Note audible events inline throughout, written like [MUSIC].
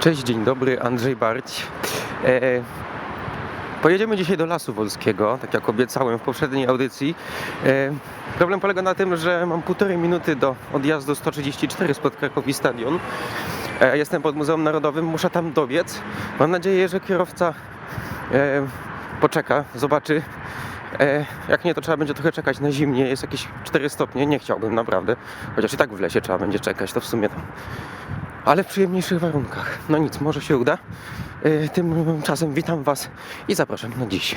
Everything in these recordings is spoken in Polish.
Cześć, dzień dobry, Andrzej Barć. E, pojedziemy dzisiaj do Lasu Wolskiego, tak jak obiecałem w poprzedniej audycji. E, problem polega na tym, że mam półtorej minuty do odjazdu 134 spod Krakowi Stadion. E, jestem pod Muzeum Narodowym, muszę tam dobiec. Mam nadzieję, że kierowca e, poczeka, zobaczy. E, jak nie, to trzeba będzie trochę czekać na zimnie. Jest jakieś 4 stopnie, nie chciałbym naprawdę. Chociaż i tak w lesie trzeba będzie czekać, to w sumie tam ale w przyjemniejszych warunkach. No nic, może się uda. Yy, Tymczasem witam Was i zapraszam na dziś.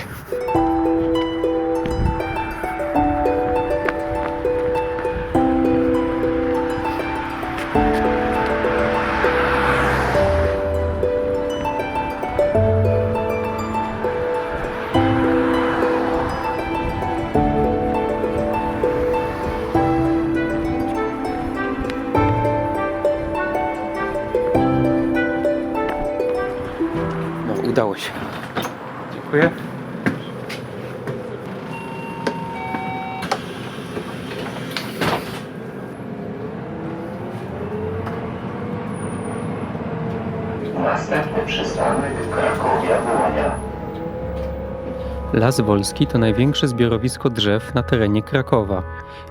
Następny przystanek Krakowia. Las Wolski to największe zbiorowisko drzew na terenie Krakowa.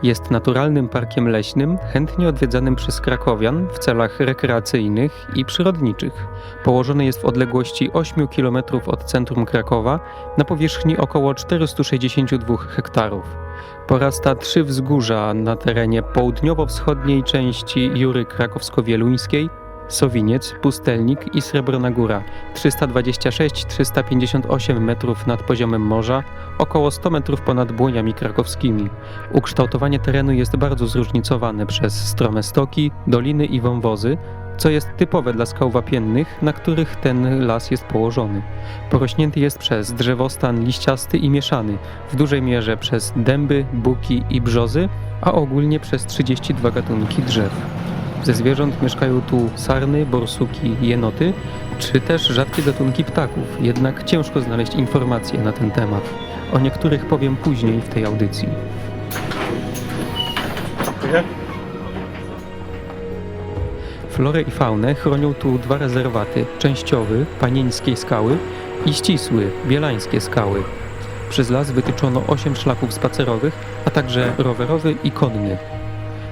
Jest naturalnym parkiem leśnym, chętnie odwiedzanym przez krakowian w celach rekreacyjnych i przyrodniczych. Położony jest w odległości 8 km od centrum Krakowa na powierzchni około 462 hektarów. Porasta trzy wzgórza na terenie południowo-wschodniej części Jury Krakowsko-Wieluńskiej, Sowiniec, Pustelnik i Srebrna Góra 326-358 metrów nad poziomem morza, około 100 metrów ponad błoniami krakowskimi. Ukształtowanie terenu jest bardzo zróżnicowane przez strome stoki, doliny i wąwozy, co jest typowe dla skał wapiennych, na których ten las jest położony. Porośnięty jest przez drzewostan liściasty i mieszany, w dużej mierze przez dęby, buki i brzozy, a ogólnie przez 32 gatunki drzew. Ze zwierząt mieszkają tu sarny, borsuki, jenoty, czy też rzadkie gatunki ptaków, jednak ciężko znaleźć informacje na ten temat. O niektórych powiem później w tej audycji. Florę i faunę chronią tu dwa rezerwaty: częściowy, panieńskiej skały i ścisły, bielańskie skały. Przez las wytyczono 8 szlaków spacerowych, a także rowerowy i konny.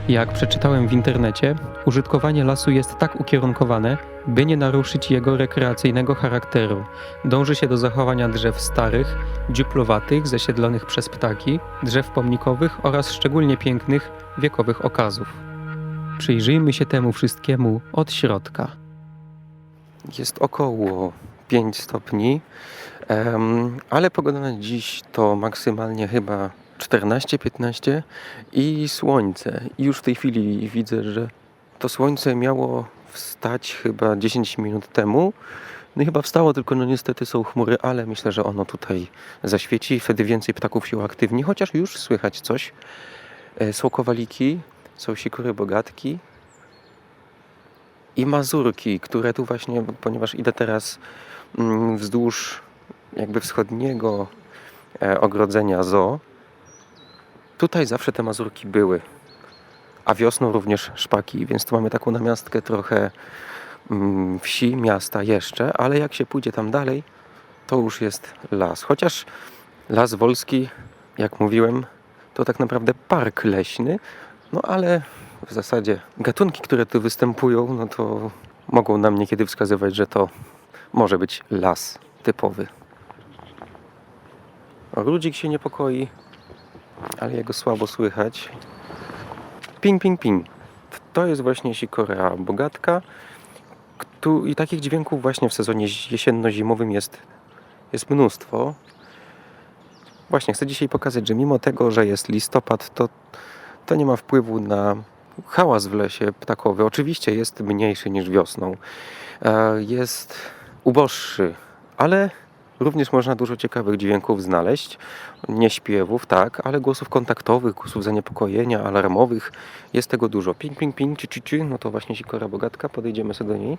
Jak przeczytałem w internecie, użytkowanie lasu jest tak ukierunkowane, by nie naruszyć jego rekreacyjnego charakteru. Dąży się do zachowania drzew starych, dziuplowatych, zasiedlonych przez ptaki, drzew pomnikowych oraz szczególnie pięknych, wiekowych okazów. Przyjrzyjmy się temu wszystkiemu od środka. Jest około 5 stopni, ale pogoda na dziś to maksymalnie chyba 14-15 i słońce. I już w tej chwili widzę, że to słońce miało wstać chyba 10 minut temu. No i chyba wstało, tylko no niestety są chmury, ale myślę, że ono tutaj zaświeci wtedy więcej ptaków się uaktywni, chociaż już słychać coś. E, Są kowaliki, są sikury bogatki i mazurki, które tu właśnie, ponieważ idę teraz mm, wzdłuż jakby wschodniego e, ogrodzenia zoo, tutaj zawsze te mazurki były, a wiosną również szpaki, więc tu mamy taką namiastkę trochę mm, wsi, miasta jeszcze, ale jak się pójdzie tam dalej, to już jest las. Chociaż las wolski, jak mówiłem, to tak naprawdę park leśny, no ale w zasadzie gatunki, które tu występują, no to mogą nam niekiedy wskazywać, że to może być las typowy. Rudzik się niepokoi, ale jego słabo słychać. Ping, ping, ping. To jest właśnie sikorea bogatka. I takich dźwięków właśnie w sezonie jesienno-zimowym jest, jest mnóstwo. Właśnie chcę dzisiaj pokazać, że mimo tego, że jest listopad, to, to nie ma wpływu na hałas w lesie ptakowy. Oczywiście jest mniejszy niż wiosną. E, Jest uboższy, ale również można dużo ciekawych dźwięków znaleźć. Nie śpiewów, tak, ale głosów kontaktowych, głosów zaniepokojenia, alarmowych. Jest tego dużo. Ping, ping, ping, ci, ci, ci. No to właśnie sikora bogatka. Podejdziemy sobie do niej.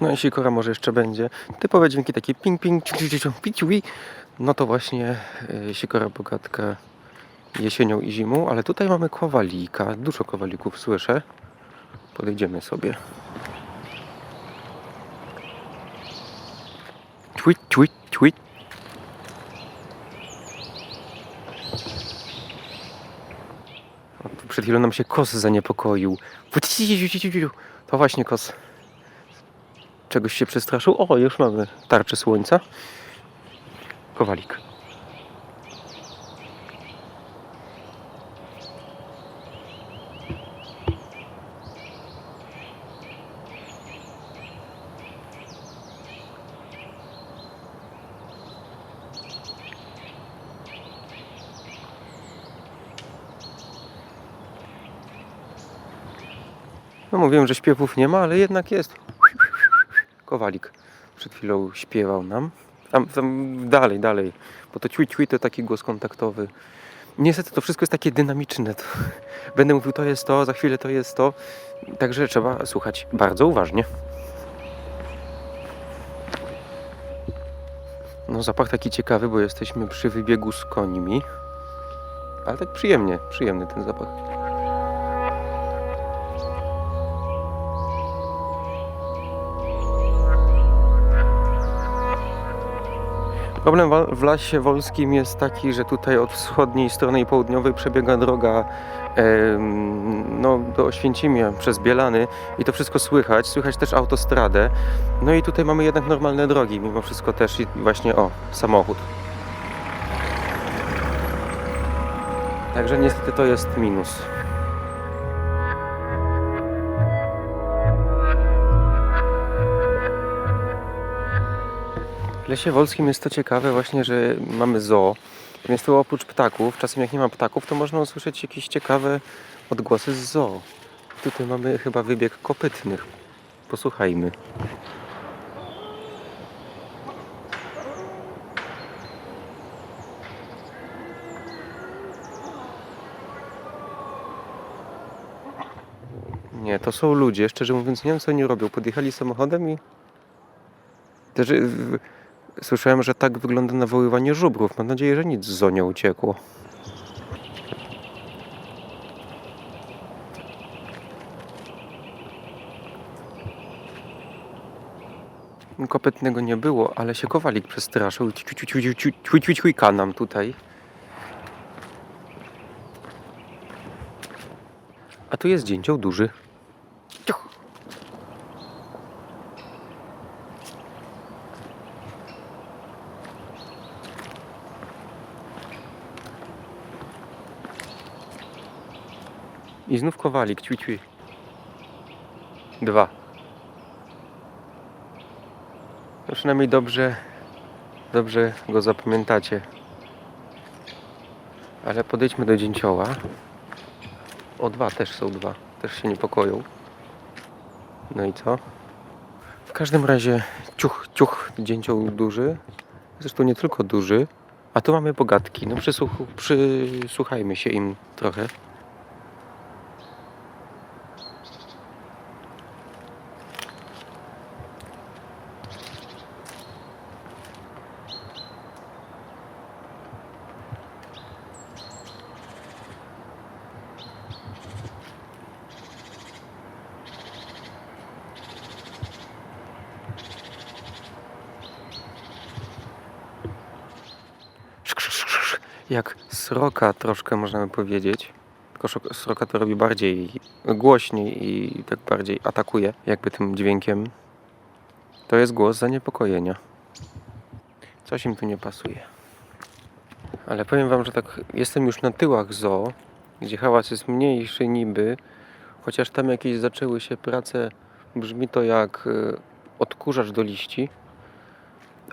No i sikora może jeszcze będzie. Typowe dźwięki takie ping ping, ciu, ciu, ciu, ciu. No to właśnie y, sikora bogatka jesienią i zimą, ale tutaj mamy kowalika. Dużo kowalików słyszę. Podejdziemy sobie. Tweet, tweet, tweet. Przed chwilą nam się kos zaniepokoił. To właśnie kos. Czegoś się przestraszył. O, już mamy tarczę słońca. Kowalik. No mówiłem, że śpiewów nie ma, ale jednak jest. Kowalik przed chwilą śpiewał nam. Tam, tam dalej, dalej. Bo to ćwi, to taki głos kontaktowy. Niestety to wszystko jest takie dynamiczne. To [LAUGHS] będę mówił to jest to, za chwilę to jest to. Także trzeba słuchać bardzo uważnie. No zapach taki ciekawy, bo jesteśmy przy wybiegu z końmi. Ale tak przyjemnie, przyjemny ten zapach. Problem w Lasie Wolskim jest taki, że tutaj od wschodniej strony i południowej przebiega droga no, do Oświęcimia przez Bielany i to wszystko słychać. Słychać też autostradę. No i tutaj mamy jednak normalne drogi, mimo wszystko też i właśnie o, samochód. Także niestety to jest minus. W Lesie Wolskim jest to ciekawe właśnie, że mamy zoo, więc tu oprócz ptaków, czasem jak nie ma ptaków, to można usłyszeć jakieś ciekawe odgłosy z zoo. Tutaj mamy chyba wybieg kopytnych. Posłuchajmy. Nie, to są ludzie. Szczerze mówiąc, nie wiem co oni robią. Podjechali samochodem i... Też, y, w- Słyszałem, że tak wygląda nawoływanie żubrów. Mam nadzieję, że nic z zoo nie uciekło. Kopytnego nie było, ale się kowalik przestraszył. Ciujka nam tutaj. A tu jest dzięcioł duży. I znów kowalik, ćwi, ćwi. Dwa. No przynajmniej dobrze, dobrze go zapamiętacie. Ale podejdźmy do dzięcioła. O, dwa też są dwa. Też się niepokoją. No i co? W każdym razie ciuch, ciuch, dzięcioł duży. Zresztą nie tylko duży. A tu mamy bogatki. No przysłuch, przysłuchajmy się im trochę. Jak sroka troszkę można by powiedzieć. Tylko sroka to robi bardziej głośniej i tak bardziej atakuje jakby tym dźwiękiem. To jest głos zaniepokojenia. Coś im tu nie pasuje. Ale powiem wam, że tak jestem już na tyłach zoo, gdzie hałas jest mniejszy niby, chociaż tam jakieś zaczęły się prace, brzmi to jak y, odkurzacz do liści.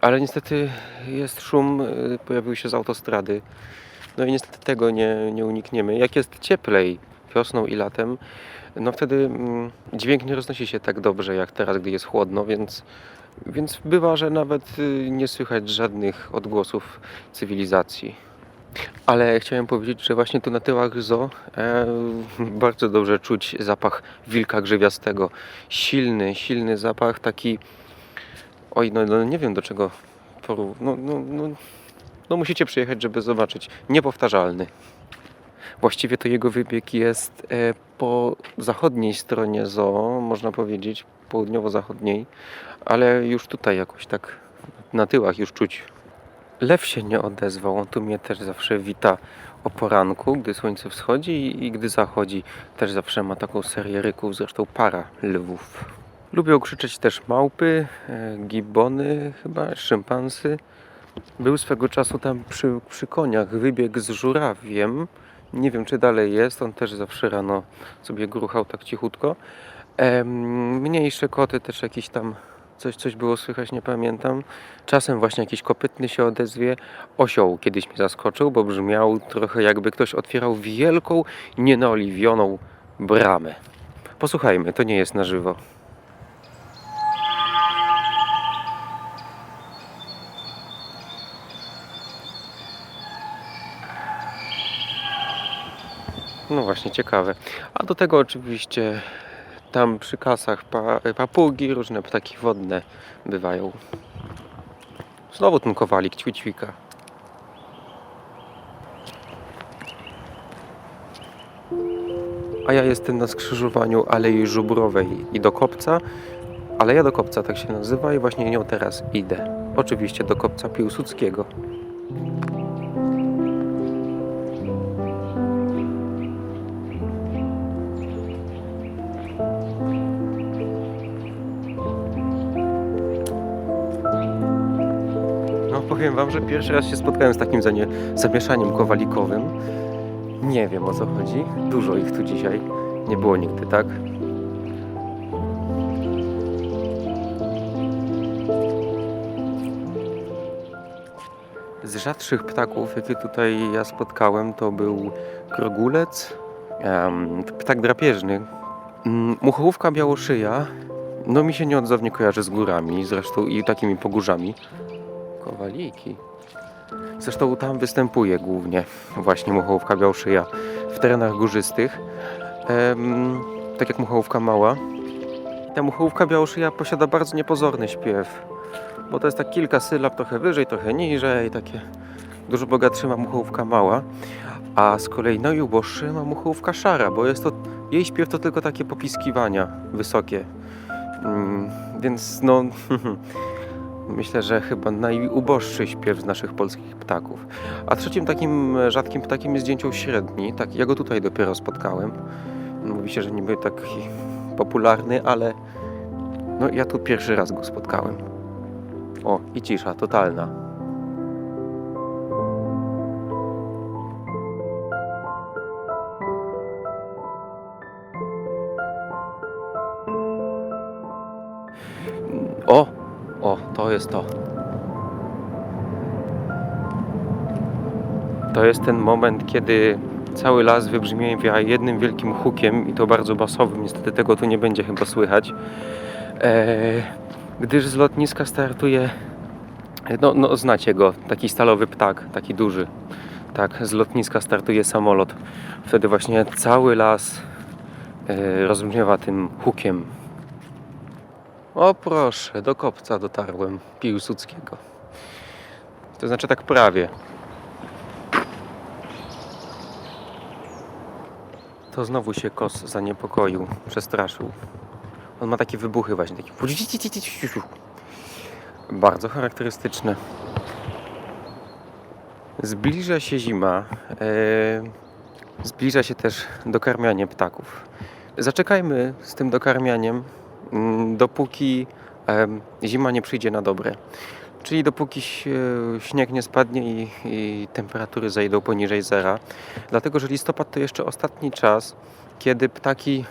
Ale niestety jest szum, y, pojawił się z autostrady. No i niestety tego nie, nie unikniemy. Jak jest cieplej wiosną i latem, no wtedy mm, dźwięk nie roznosi się tak dobrze jak teraz, gdy jest chłodno, więc, więc bywa, że nawet y, nie słychać żadnych odgłosów cywilizacji. Ale chciałem powiedzieć, że właśnie tu na tyłach zoo e, [LAUGHS] bardzo dobrze czuć zapach wilka grzywiastego. Silny, silny zapach, taki. Oj, no, no nie wiem do czego porów... no, no, no, no musicie przyjechać, żeby zobaczyć. Niepowtarzalny. Właściwie to jego wybieg jest e, po zachodniej stronie zoo, można powiedzieć, południowo-zachodniej, ale już tutaj jakoś tak na tyłach już czuć. Lew się nie odezwał, on tu mnie też zawsze wita o poranku, gdy słońce wschodzi i gdy zachodzi. Też zawsze ma taką serię ryków, zresztą para lwów. Lubią krzyczeć też małpy, e, gibbony, chyba szympansy. Był swego czasu tam przy, przy koniach wybieg z żurawiem. Nie wiem, czy dalej jest. On też zawsze rano sobie gruchał tak cichutko. Mniejsze koty też jakieś tam coś, coś było słychać, nie pamiętam. Czasem właśnie jakiś kopytny się odezwie. Osioł kiedyś mnie zaskoczył, bo brzmiał trochę jakby ktoś otwierał wielką, nienaoliwioną bramę. Posłuchajmy, to nie jest na żywo. No właśnie, ciekawe. A do tego oczywiście tam przy kasach pa, papugi, różne ptaki wodne bywają. Znowu ten kowalik ćwićwika. A ja jestem na skrzyżowaniu Alei Żubrowej i do Kopca. Aleja do Kopca tak się nazywa i właśnie nią teraz idę. Oczywiście do Kopca Piłsudskiego. Wam, że pierwszy raz się spotkałem z takim zanie- zamieszaniem kowalikowym. Nie wiem o co chodzi. Dużo ich tu dzisiaj. Nie było nigdy, tak? Z rzadszych ptaków, jakie tutaj ja spotkałem, to był krogulec, ptak drapieżny, mm, muchołówka białoszyja. No mi się nieodzownie kojarzy z górami, zresztą i takimi pogórzami. Kowaliki. Zresztą tam występuje głównie właśnie muchołówka białszyja w terenach górzystych. Em, tak jak muchołówka mała. Ta muchołówka białoszyja posiada bardzo niepozorny śpiew, bo to jest tak kilka sylab, trochę wyżej, trochę niżej, takie dużo bogatszy ma muchołówka mała, a z kolei najuboższy ma muchołówka szara, bo jest to, jej śpiew to tylko takie popiskiwania wysokie. Mm, więc no, [LAUGHS] myślę, że chyba najuboższy śpiew z naszych polskich ptaków. A trzecim takim e, rzadkim ptakiem jest dzięcioł średni. Tak, ja go tutaj dopiero spotkałem. Mówi się, że niby taki popularny, ale no ja tu pierwszy raz go spotkałem. O, i cisza totalna. Jest to. To jest ten moment, kiedy cały las wybrzmiewa jednym wielkim hukiem i to bardzo basowym. Niestety tego tu nie będzie chyba słychać. Eee, gdyż z lotniska startuje, no, no znacie go, taki stalowy ptak, taki duży. Tak, z lotniska startuje samolot. Wtedy właśnie cały las e, rozbrzmiewa tym hukiem. O proszę, do kopca dotarłem Piłsudskiego. To znaczy tak prawie. To znowu się kos zaniepokoił, przestraszył. On ma takie wybuchy właśnie, takie... Bardzo charakterystyczne. Zbliża się zima. e, zbliża się też dokarmianie ptaków. Zaczekajmy z tym dokarmianiem, dopóki em, zima nie przyjdzie na dobre. Czyli dopóki ś- śnieg nie spadnie i, i temperatury zejdą poniżej zera. Dlatego, że listopad to jeszcze ostatni czas, kiedy ptaki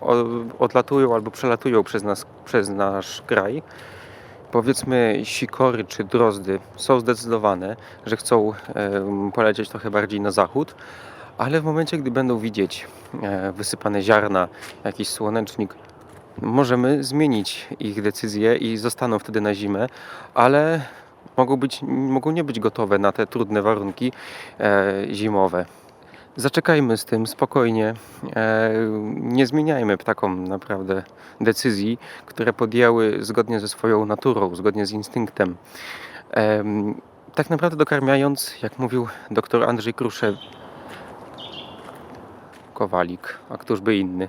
o- odlatują albo przelatują przez, nas, przez nasz kraj. Powiedzmy sikory czy drozdy są zdecydowane, że chcą em, polecieć trochę bardziej na zachód, ale w momencie, gdy będą widzieć e, wysypane ziarna, jakiś słonecznik, możemy zmienić ich decyzję i zostaną wtedy na zimę, ale mogą, być, mogą nie być gotowe na te trudne warunki e, zimowe. Zaczekajmy z tym spokojnie. E, nie zmieniajmy ptakom naprawdę decyzji, które podjęły zgodnie ze swoją naturą, zgodnie z instynktem. Em, tak naprawdę dokarmiając, jak mówił dr Andrzej Kruszew, Kowalik, a któż by inny.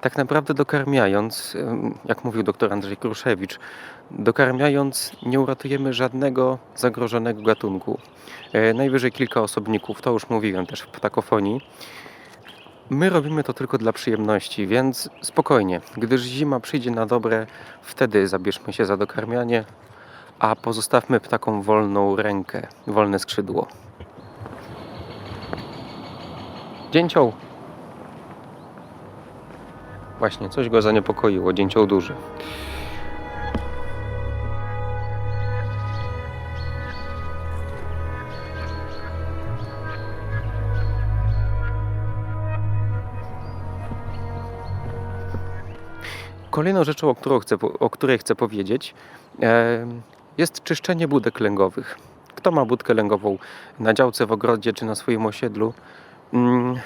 Tak naprawdę dokarmiając, jak mówił dr Andrzej Kruszewicz, dokarmiając nie uratujemy żadnego zagrożonego gatunku. E, Najwyżej kilka osobników, to już mówiłem też w ptakofonii. My robimy to tylko dla przyjemności, więc spokojnie. Gdyż zima przyjdzie na dobre, wtedy zabierzmy się za dokarmianie, a pozostawmy ptakom wolną rękę, wolne skrzydło. Dzięcioł! Właśnie, coś go zaniepokoiło, dzięcioł duży. Kolejną rzeczą, o, którą chcę, o której chcę powiedzieć, e, jest czyszczenie budek lęgowych. Kto ma budkę lęgową na działce, w ogrodzie czy na swoim osiedlu? Mm,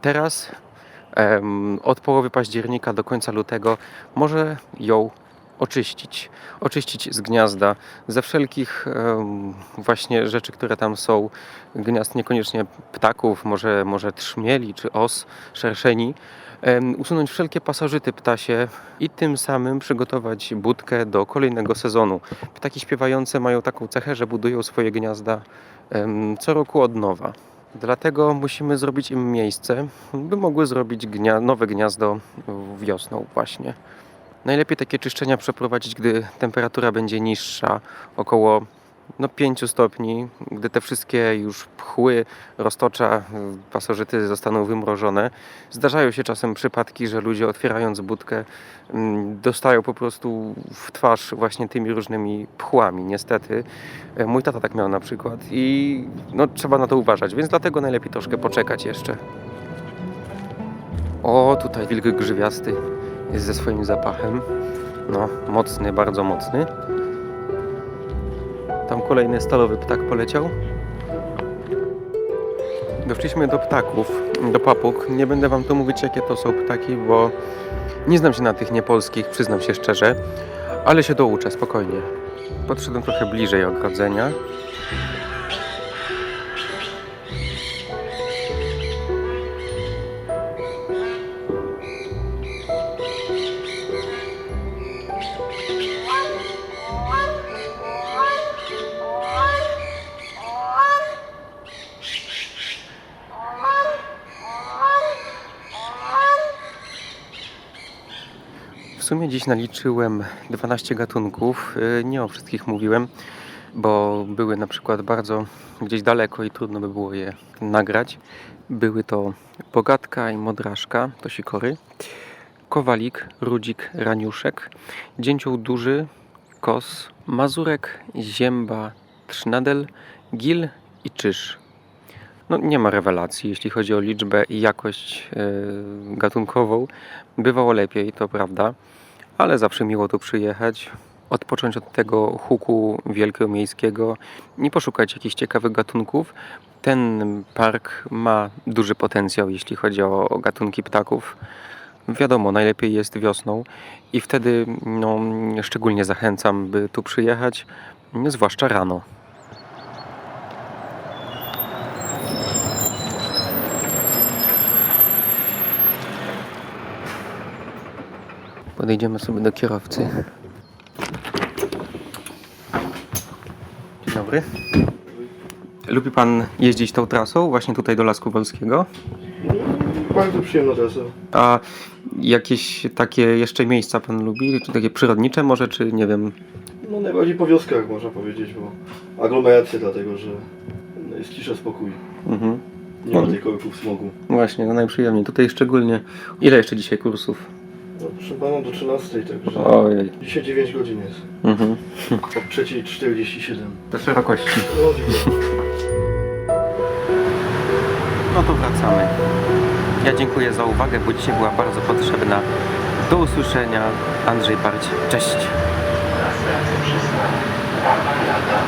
Teraz od połowy października do końca lutego może ją oczyścić. Oczyścić z gniazda, ze wszelkich właśnie rzeczy, które tam są. Gniazd niekoniecznie ptaków, może, może trzmieli czy os, szerszeni. Usunąć wszelkie pasożyty ptasie i tym samym przygotować budkę do kolejnego sezonu. Ptaki śpiewające mają taką cechę, że budują swoje gniazda co roku od nowa. Dlatego musimy zrobić im miejsce, by mogły zrobić gnia- nowe gniazdo wiosną właśnie. Najlepiej takie czyszczenia przeprowadzić, gdy temperatura będzie niższa, około no, 5 stopni, gdy te wszystkie już pchły, roztocza, pasożyty zostaną wymrożone. Zdarzają się czasem przypadki, że ludzie otwierając budkę mm, dostają po prostu w twarz właśnie tymi różnymi pchłami. Niestety, E, mój tata tak miał na przykład i no, trzeba na to uważać, więc dlatego najlepiej troszkę poczekać jeszcze. O, tutaj wilk grzywiasty jest ze swoim zapachem. No, mocny, bardzo mocny. Tam kolejny stalowy ptak poleciał. Doszliśmy do ptaków, do papug. Nie będę wam tu mówić, jakie to są ptaki, bo nie znam się na tych niepolskich, przyznam się szczerze, ale się douczę spokojnie. Podszedłem trochę bliżej ogrodzenia. Naliczyłem 12 gatunków. Yy, Nie o wszystkich mówiłem, bo były na przykład bardzo gdzieś daleko i trudno by było je nagrać. Były to Bogatka i Modraszka, to sikory, Kowalik, Rudzik, Raniuszek, Dzięcioł Duży, Kos, Mazurek, Zięba, Trznadel, Gil i Czyż. No, nie ma rewelacji, jeśli chodzi o liczbę i jakość yy, gatunkową. Bywało lepiej, to prawda, ale zawsze miło tu przyjechać, odpocząć od tego huku wielkomiejskiego i poszukać jakichś ciekawych gatunków. Ten park ma duży potencjał, jeśli chodzi o, o gatunki ptaków. Wiadomo, najlepiej jest wiosną i wtedy no, szczególnie zachęcam, by tu przyjechać, zwłaszcza rano. Podejdziemy sobie do kierowcy. Dzień dobry. Lubi pan jeździć tą trasą, właśnie tutaj do Lasku Wolskiego? Bardzo przyjemna trasa. A jakieś takie jeszcze miejsca pan lubi? Czy takie przyrodnicze może, czy nie wiem? No najbardziej po wioskach można powiedzieć, bo aglomeracja dlatego, że jest cisza, spokój. Mhm. Nie ma tej korków smogu. Właśnie, no najprzyjemniej. Tutaj szczególnie. Ile jeszcze dzisiaj kursów? No, proszę pana do 13, także Ojej. dzisiaj 9 godzin jest. Mhm. Od 3.47. Te szerokości. No. No to wracamy. Ja dziękuję za uwagę, bo dzisiaj była bardzo potrzebna. Do usłyszenia. Andrzej Parć. Cześć. Następny przystanek Papa Jada.